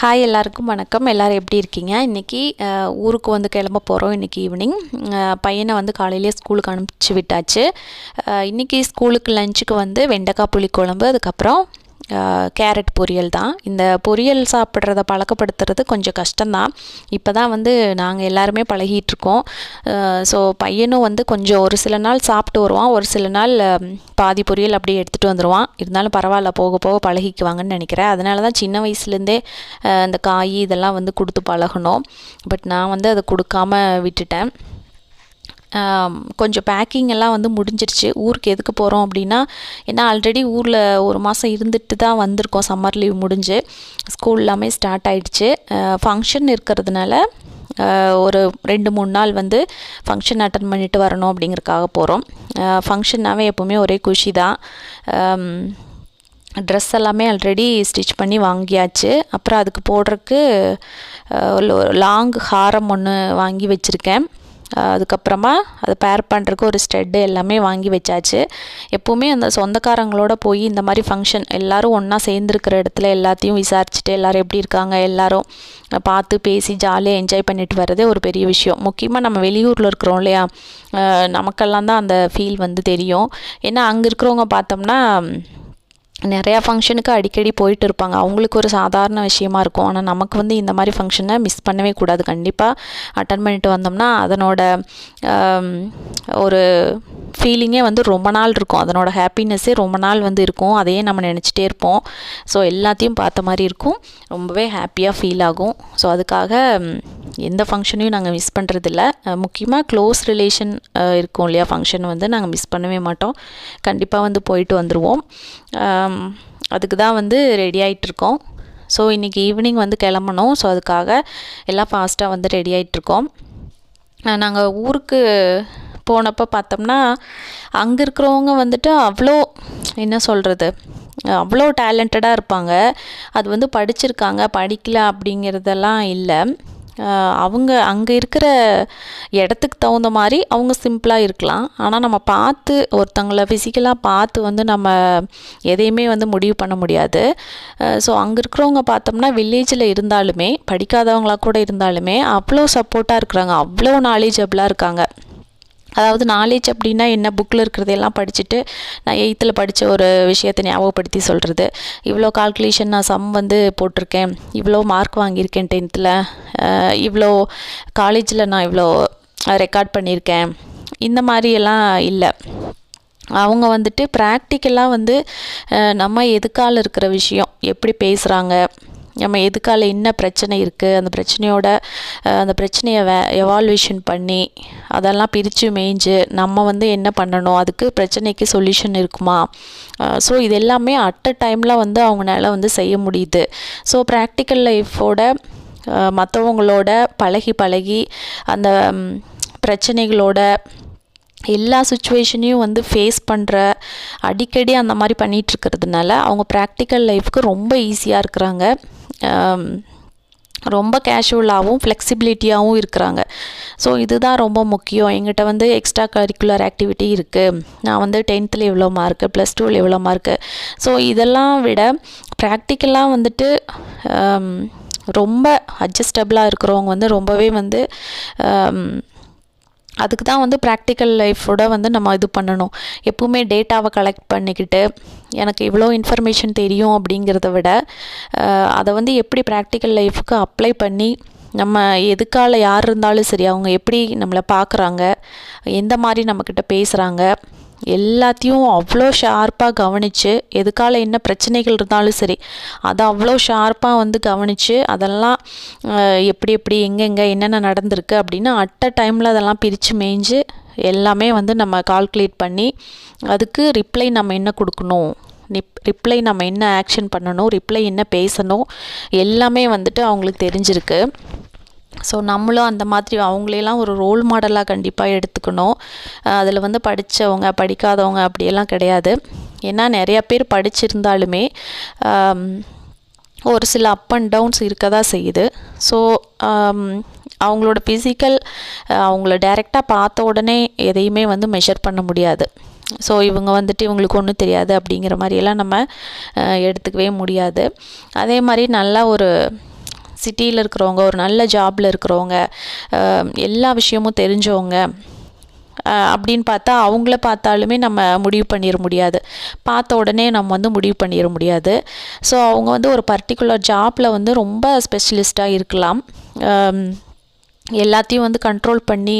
Hi எல்லாருக்கும் வணக்கம். எல்லோரும் எப்படி இருக்கீங்க? இன்றைக்கி ஊருக்கு வந்து கிளம்ப போகிறோம் இன்றைக்கி ஈவினிங் பையனை வந்து காலையிலேயே ஸ்கூலுக்கு அனுப்பிச்சி விட்டாச்சு. இன்றைக்கி ஸ்கூலுக்கு லஞ்சுக்கு வந்து வெண்டைக்காய் புளிக்குழம்பு அதுக்கப்புறம் கேரட் பொரியல் தான். இந்த பொரியல் சாப்பிட்றத பழக்கப்படுத்துறது கொஞ்சம் கஷ்டம்தான். இப்போ தான் வந்து நாங்கள் எல்லாருமே பழகிட்டுருக்கோம் ஸோ பையனும் வந்து கொஞ்சம் ஒரு சில நாள் சாப்பிட்டு வருவான். ஒரு சில நாள் பாதி பொரியல் அப்படியே எடுத்துகிட்டு வந்துடுவான் இருந்தாலும் பரவாயில்ல போக போக பழகிக்குவாங்கன்னு நினைக்கிறேன். அதனால தான் சின்ன வயசுலேருந்தே இந்த காய் இதெல்லாம் வந்து கொடுத்து பழகணும் பட் நான் வந்து அதை கொடுக்காம விட்டுட்டேன். கொஞ்சம் பேக்கிங் எல்லாம் வந்து முடிஞ்சிருச்சு ஊருக்கு எதுக்கு போகிறோம் அப்படின்னா ஏன்னா ஆல்ரெடி ஊரில் ஒரு மாதம் இருந்துட்டு தான் வந்திருக்கோம். சம்மர் லீவ் முடிஞ்சு ஸ்கூல் எல்லாமே ஸ்டார்ட் ஆகிடுச்சு ஃபங்க்ஷன் இருக்கிறதுனால ஒரு ரெண்டு மூணு நாள் வந்து ஃபங்க்ஷன் அட்டன் பண்ணிட்டு வரணும் அப்படிங்கிறதுக்காக போகிறோம் ஃபங்க்ஷன்னாவே எப்போவுமே ஒரே குஷி தான். ட்ரெஸ் எல்லாமே ஆல்ரெடி ஸ்டிச் பண்ணி வாங்கியாச்சு. அப்புறம் அதுக்கு போடுறதுக்கு லாங் ஹாரம் ஒன்று வாங்கி வச்சுருக்கேன். அதுக்கப்புறமா அதை பேர் பண்ணுறதுக்கு ஒரு ஸ்டெட்டு எல்லாமே வாங்கி வச்சாச்சு. எப்போவுமே அந்த சொந்தக்காரங்களோட போய் இந்த மாதிரி ஃபங்க்ஷன் எல்லோரும் ஒன்றா சேர்ந்துருக்கிற இடத்துல எல்லாத்தையும் விசாரிச்சுட்டு எல்லோரும் எப்படி இருக்காங்க எல்லோரும் பார்த்து பேசி ஜாலியாக என்ஜாய் பண்ணிட்டு வர்றதே ஒரு பெரிய விஷயம். முக்கியமாக நம்ம வெளியூரில் இருக்கிறோம் இல்லையா? நமக்கெல்லாம் தான் அந்த ஃபீல் வந்து தெரியும். ஏன்னா அங்கே இருக்கிறவங்க பார்த்தோம்னா நிறையா ஃபங்க்ஷனுக்கு அடிக்கடி போயிட்டு இருப்பாங்க. அவங்களுக்கு ஒரு சாதாரண விஷயமா இருக்கும். ஆனால் நமக்கு வந்து இந்த மாதிரி ஃபங்க்ஷனை மிஸ் பண்ணவே கூடாது. கண்டிப்பாக அட்டன் பண்ணிட்டு வந்தோம்னா அதனோட ஒரு ஃபீலிங்கே வந்து ரொம்ப நாள் இருக்கும். அதனோட ஹாப்பினஸ்ஸே ரொம்ப நாள் வந்து இருக்கும். அதையே நம்ம நினச்சிட்டே இருப்போம். ஸோ எல்லாத்தையும் பார்த்த மாதிரி இருக்கும். ரொம்பவே ஹாப்பியாக ஃபீல் ஆகும். ஸோ அதுக்காக எந்த ஃபங்க்ஷனையும் நாங்கள் மிஸ் பண்ணுறதில்ல முக்கியமாக க்ளோஸ் ரிலேஷன் இருக்கும் இல்லையா? ஃபங்க்ஷன் வந்து நாங்கள் மிஸ் பண்ணவே மாட்டோம். கண்டிப்பாக வந்து போயிட்டு வந்துடுவோம் அதுக்கு தான் வந்து ரெடி ஆகிட்ருக்கோம் ஸோ இன்றைக்கி ஈவினிங் வந்து கிளம்பணும். ஸோ அதுக்காக எல்லாம் ஃபாஸ்ட்டாக வந்து ரெடி ஆகிட்ருக்கோம் நாங்கள் ஊருக்கு போனப்போ பார்த்தோம்னா அங்கே இருக்கிறவங்க வந்துட்டு அவ்வளோ என்ன சொல்கிறது அவ்வளோ டேலண்டடாக இருப்பாங்க. அது வந்து படிச்சிருக்காங்க படிக்கல அப்படிங்கிறதெல்லாம் இல்லை. அவங்க அங்கே இருக்கிற இடத்துக்கு தகுந்த மாதிரி அவங்க சிம்பிளாக இருக்கலாம். ஆனால் நம்ம பார்த்து ஒருத்தங்களை ஃபிசிக்கலாக பார்த்து வந்து நம்ம எதையுமே வந்து முடிவு பண்ண முடியாது. ஸோ அங்கே இருக்கிறவங்க பார்த்தோம்னா வில்லேஜில் இருந்தாலுமே படிக்காதவங்களாக கூட இருந்தாலுமே அவ்வளோ சப்போர்ட்டாக இருக்கிறாங்க. அவ்வளோ நாலேஜபிளாக இருக்காங்க. அதாவது நாலேஜ் அப்படின்னா என்ன? புக்கில் இருக்கிறதையெல்லாம் படிச்சுட்டு நான் எயித்தில் படித்த ஒரு விஷயத்தை ஞாபகப்படுத்தி சொல்கிறது இவ்வளோ கால்குலேஷன் நான் சம் வந்து போட்டிருக்கேன். இவ்வளோ மார்க் வாங்கியிருக்கேன் டென்த்தில் இவ்வளோ காலேஜில் நான் இவ்வளோ ரெக்கார்ட் பண்ணியிருக்கேன். இந்த மாதிரியெல்லாம் இல்லை. அவங்க வந்துட்டு ப்ராக்டிக்கலாக வந்து நம்ம எதுக்கால் இருக்கிற விஷயம்? எப்படி பேசுகிறாங்க நம்ம எதுக்கால என்ன பிரச்சனை இருக்குது அந்த பிரச்சனையோட அந்த பிரச்சனையை வே எவால்வேஷன் பண்ணி அதெல்லாம் பிரித்து மேய்ஞ்சு நம்ம வந்து என்ன பண்ணணும்? அதுக்கு பிரச்சனைக்கு சொல்யூஷன் இருக்குமா? ஸோ இது எல்லாமே அட் அ டைமில் வந்து அவங்களால வந்து செய்ய முடியுது. ஸோ ப்ராக்டிக்கல் லைஃபோட மற்றவங்களோட பழகி பழகி அந்த பிரச்சனைகளோட எல்லா சுச்சுவேஷனையும் வந்து ஃபேஸ் பண்ணுற அடிக்கடி அந்த மாதிரி பண்ணிகிட்ருக்கிறதுனால அவங்க ப்ராக்டிக்கல் லைஃப்க்கு ரொம்ப ஈஸியாக இருக்கிறாங்க. ரொம்ப கேஷுவலாகவும் ஃப்ளெக்சிபிலிட்டியாகவும் இருக்கிறாங்க. ஸோ இதுதான் ரொம்ப முக்கியம். எங்கிட்ட வந்து எக்ஸ்ட்ரா கரிக்குலர் ஆக்டிவிட்டி இருக்குது நான் வந்து டென்த்தில் எவ்வளோ மார்க்கு ப்ளஸ் டூவில் எவ்வளோ மார்க்கு ஸோ இதெல்லாம் விட ப்ராக்டிக்கலாக வந்துட்டு ரொம்ப அட்ஜஸ்டபிளாக இருக்கிறவங்க வந்து ரொம்பவே வந்து அதுக்கு தான் வந்து ப்ராக்டிக்கல் லைஃபோட வந்து நம்ம இது பண்ணணும். எப்பவுமே டேட்டாவை கலெக்ட் பண்ணிக்கிட்டு எனக்கு இவ்வளோ இன்ஃபர்மேஷன் தெரியும் அப்படிங்கிறத விட அதை வந்து எப்படி ப்ராக்டிக்கல் லைஃபுக்கு அப்ளை பண்ணி நம்ம எதுக்கால யார் இருந்தாலும் சரி அவங்க எப்படி நம்மளை பார்க்குறாங்க எந்த மாதிரி நம்மக்கிட்ட பேசுகிறாங்க எல்லாத்தையும் அவ்வளோ ஷார்ப்பாக கவனித்து எதுக்கால என்ன பிரச்சனைகள் இருந்தாலும் சரி அதை அவ்வளோ ஷார்ப்பாக வந்து கவனித்து அதெல்லாம் எப்படி எப்படி எங்கெங்கே என்னென்ன நடந்திருக்கு அப்படின்னு அட்ட டைமில் அதெல்லாம் பிரித்து மேய்ஞ்சு எல்லாமே வந்து நம்ம கால்குலேட் பண்ணி அதுக்கு ரிப்ளை நம்ம என்ன கொடுக்கணும்? நிப் ரிப்ளை நம்ம என்ன ஆக்ஷன் பண்ணணும்? ரிப்ளை என்ன பேசணும்? எல்லாமே வந்துட்டு அவங்களுக்கு தெரிஞ்சிருக்கு. ஸோ நம்மளும் அந்த மாதிரி அவங்களெல்லாம் ஒரு ரோல் மாடலாக கண்டிப்பாக எடுத்துக்கணும். அதில் வந்து படித்தவங்க படிக்காதவங்க அப்படியெல்லாம் கிடையாது. ஏன்னா நிறையா பேர் படிச்சிருந்தாலுமே ஒரு சில அப் அண்ட் டவுன்ஸ் இருக்க தான் செய்யுது ஸோ அவங்களோட ஃபிசிக்கல் அவங்கள டைரெக்டாக பார்த்த உடனே எதையுமே வந்து மெஷர் பண்ண முடியாது. ஸோ இவங்க வந்துட்டு இவங்களுக்கு ஒன்றும் தெரியாது அப்படிங்கிற மாதிரியெல்லாம் நம்ம எடுத்துக்கவே முடியாது. அதே மாதிரி நல்லா ஒரு சிட்டியில் இருக்கிறவங்க ஒரு நல்ல ஜாபில் இருக்கிறவங்க எல்லா விஷயமும் தெரிஞ்சவங்க அப்படின்னு பார்த்தா அவங்கள பார்த்தாலுமே நம்ம முடிவு பண்ணிட முடியாது. பார்த்த உடனே நம்ம வந்து முடிவு பண்ணிட முடியாது. ஸோ அவங்க வந்து ஒரு பர்டிகுலர் ஜாப்பில் வந்து ரொம்ப ஸ்பெஷலிஸ்ட்டாக இருக்கலாம். எல்லாத்தையும் வந்து கண்ட்ரோல் பண்ணி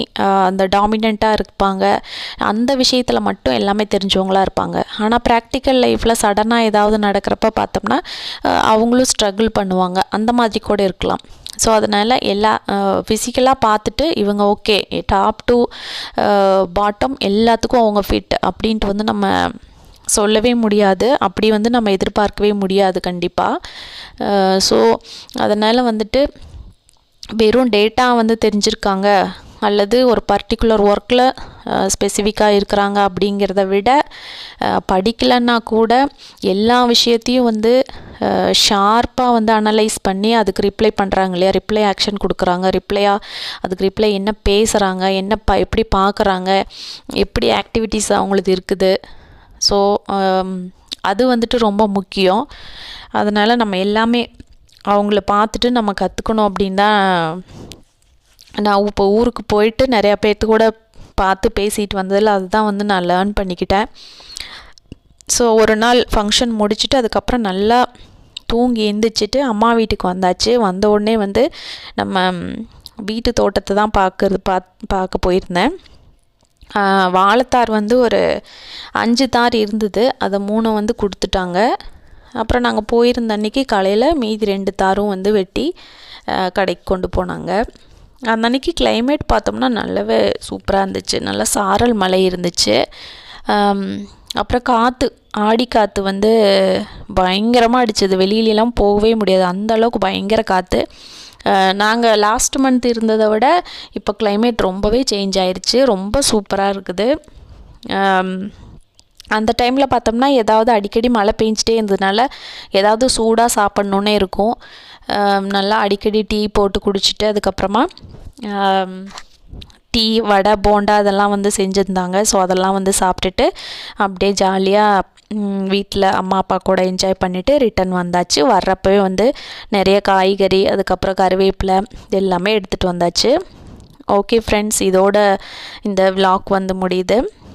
அந்த டாமினண்ட்டாக இருப்பாங்க. அந்த விஷயத்தில் மட்டும் எல்லாமே தெரிஞ்சவங்களா இருப்பாங்க. ஆனால் ப்ராக்டிக்கல் லைஃப்பில் சடனாக ஏதாவது நடக்கிறப்ப பார்த்தோம்னா அவங்களும் ஸ்ட்ரகிள் பண்ணுவாங்க. அந்த மாதிரி கூட இருக்கலாம். ஸோ அதனால் எல்லா ஃபிசிக்கலாக பார்த்துட்டு இவங்க ஓகே டாப் டு பாட்டம் எல்லாத்துக்கும் அவங்க ஃபிட் அப்படின்ட்டு வந்து நம்ம சொல்லவே முடியாது. அப்படி வந்து நம்ம எதிர்பார்க்கவே முடியாது கண்டிப்பாக ஸோ அதனால் வந்துட்டு வெறும் டேட்டா வந்து தெரிஞ்சிருக்காங்க. அல்லது ஒரு பர்டிகுலர் ஒர்க்கில் ஸ்பெசிஃபிக்காக இருக்கிறாங்க அப்படிங்கிறத விட படிக்கலைன்னா கூட எல்லா விஷயத்தையும் வந்து ஷார்ப்பாக வந்து அனலைஸ் பண்ணி அதுக்கு ரிப்ளை பண்ணுறாங்க இல்லையா? ரிப்ளை ஆக்ஷன் கொடுக்குறாங்க. ரிப்ளையாக அதுக்கு ரிப்ளை என்ன பேசுகிறாங்க என்ன ப எப்படி பார்க்குறாங்க எப்படி ஆக்டிவிட்டீஸ் அவங்களுக்கு இருக்குது. ஸோ அது வந்துட்டு ரொம்ப முக்கியம். அதனால் நம்ம எல்லாமே அவங்கள பார்த்துட்டு நம்ம கற்றுக்கணும் அப்படின்னு தான் நான் இப்போ ஊருக்கு போயிட்டு நிறையா பேர்த்து கூட பார்த்து பேசிட்டு வந்ததில் அதுதான் வந்து நான் லேர்ன் பண்ணிக்கிட்டேன். ஸோ ஒரு நாள் ஃபங்க்ஷன் முடிச்சுட்டு அதுக்கப்புறம் நல்லா தூங்கி எந்திரிச்சிட்டு அம்மா வீட்டுக்கு வந்தாச்சு. வந்த உடனே வந்து நம்ம வீட்டு தோட்டத்தை தான் பார்க்கறது பாத் பார்க்க போயிருந்தேன். வாழைத்தார் வந்து ஒரு அஞ்சு தார் இருந்தது. அதை மூணு வந்து கொடுத்துட்டாங்க. அப்புறம் நாங்கள் போயிருந்த அன்றைக்கி காலையில் மீதி ரெண்டு தாரும் வந்து வெட்டி கடைக்கு கொண்டு போனாங்க. அந்த அன்றைக்கி கிளைமேட் பார்த்தோம்னா நல்லாவே சூப்பராக இருந்துச்சு. நல்லா சாரல் மழை இருந்துச்சு. அப்புறம் காற்று ஆடி காற்று வந்து பயங்கரமாக அடிச்சது. வெளியிலலாம் போகவே முடியாது. அந்த அளவுக்கு பயங்கர காற்று நாங்கள் லாஸ்ட் மந்த் இருந்ததை விட இப்போ கிளைமேட் ரொம்பவே சேஞ்ச் ஆயிடுச்சு ரொம்ப சூப்பராக இருக்குது. அந்த டைமில் பார்த்தோம்னா ஏதாவது அடிக்கடி மழை பெஞ்சிட்டே இருந்ததுனால ஏதாவது சூடாக சாப்பிட்ணுன்னே இருக்கும். நல்லா அடிக்கடி டீ போட்டு குடிச்சிட்டு அதுக்கப்புறமா டீ வடை போண்டா அதெல்லாம் வந்து செஞ்சுருந்தாங்க. ஸோ அதெல்லாம் வந்து சாப்பிட்டுட்டு அப்படியே ஜாலியாக வீட்டில் அம்மா அப்பா கூட என்ஜாய் பண்ணிவிட்டு ரிட்டன் வந்தாச்சு. வர்றப்பவே வந்து நிறைய காய்கறி அதுக்கப்புறம் கருவேப்பிலை எல்லாமே எடுத்துகிட்டு வந்தாச்சு. ஓகே ஃப்ரெண்ட்ஸ் இதோட இந்த vlog வந்து முடியுது.